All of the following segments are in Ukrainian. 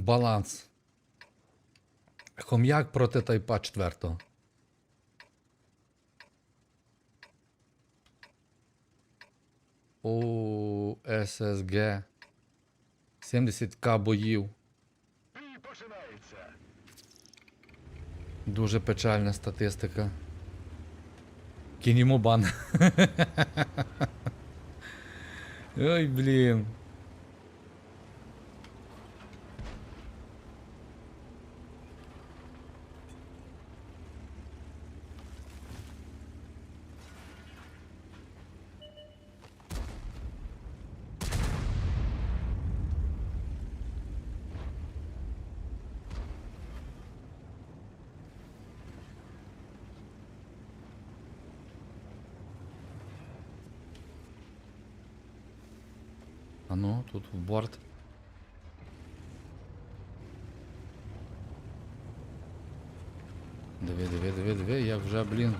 Баланс. Хом'як проти Тайпа 4. О, ССГ. 70к боїв. Дуже печальна статистика. Кинь йому бан. Ой, блін. А ну, тут в борт. Диви, диви, диви, диви, як вже, блін.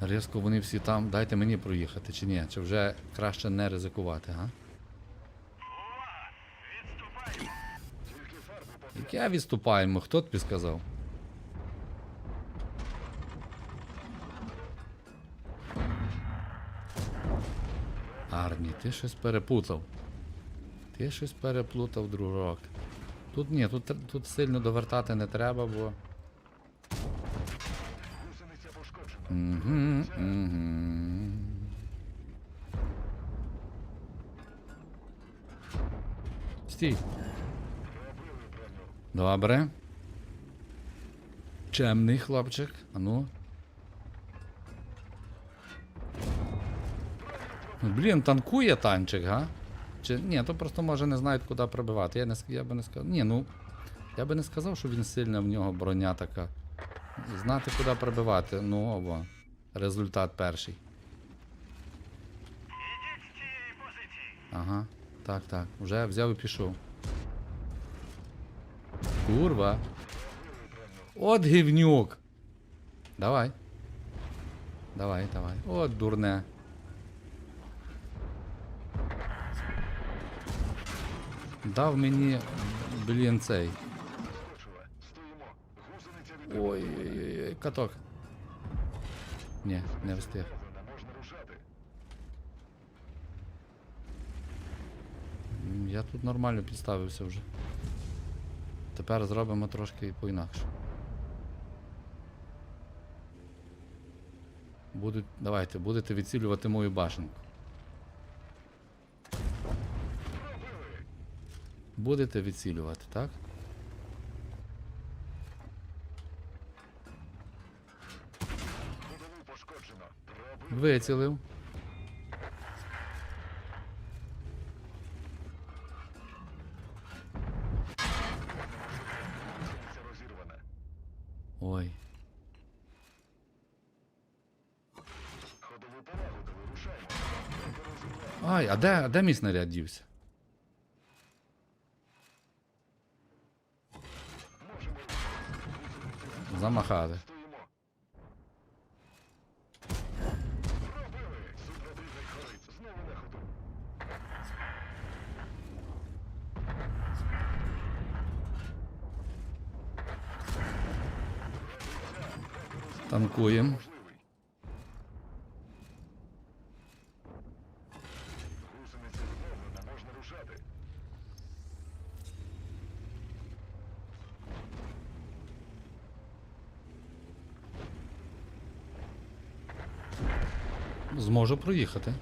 Різко вони всі там. Дайте мені проїхати, чи ні? Чи вже краще не ризикувати, га? Яке відступаємо? Хто тобі сказав? Ти щось перепутав. Ти щось переплутав, дружок. Тут ні, тут, тут сильно довертати не треба, бо. Угу, угу. Стій. Добре. Чемний хлопчик. А Блін, танкує танчик, га? Чи ні, то просто може не знають, куди пробивати. Я, не, я би не сказав. Ні, ну. Я би не сказав, що він сильна в нього броня така. Знати, куди пробивати. Ну, оба. Результат перший. Ага. Так, так. Вже взяв і пішов. Курва. От гівнюк. Давай. Давай, давай. От дурне. Дав мені, блін, цей. Ой-ой-ой, каток. Ні, не встиг. Я тут нормально підставився вже. Тепер зробимо трошки по-інакше. Будуть. Давайте, будете відцілювати мою башенку. Будете відцілювати, так? Вицілив. Ой. Ай, а де, а де мій снаряд дівся? Замахали. Танкуємо. Зможу проїхати.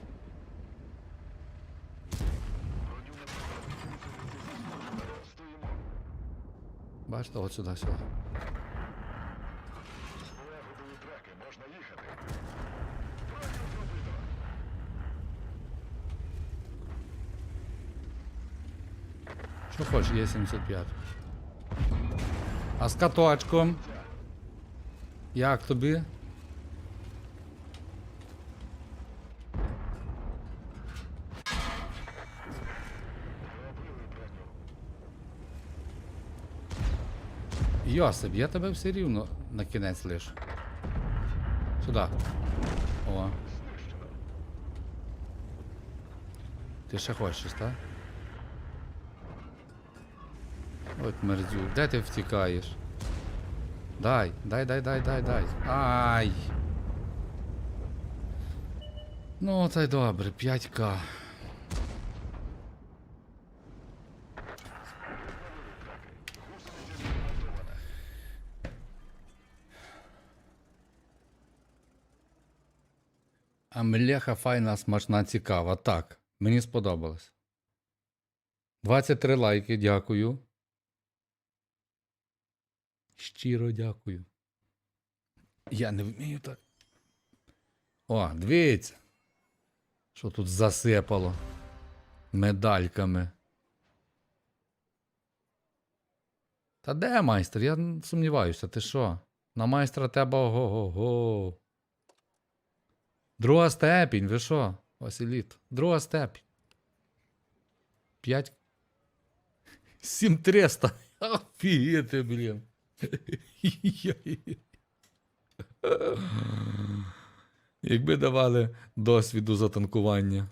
Бачите, от сюди, сюди. Що хочеш, є 75. А з каточком? Як тобі? Йосип, я тебе все рівно на кінець лиш. Сюди. О, ти ще хочеш, так? От мерзюк, де ти втікаєш? Дай, дай, дай, дай, дай, дай. Ай. Ну, й добре, 5к. А млеха файна, смачна, цікава. Так, мені сподобалось. 23 лайки, дякую. Щиро дякую. Я не вмію так. О, дивіться. Що тут засипало медальками. Та де майстер? Я сумніваюся, ти що? На майстра тебе ого-го-го. Друга степінь, ви що? Василіт. Друга степінь. 5. 7300. Офігіти, блін. Якби давали досвіду за танкування.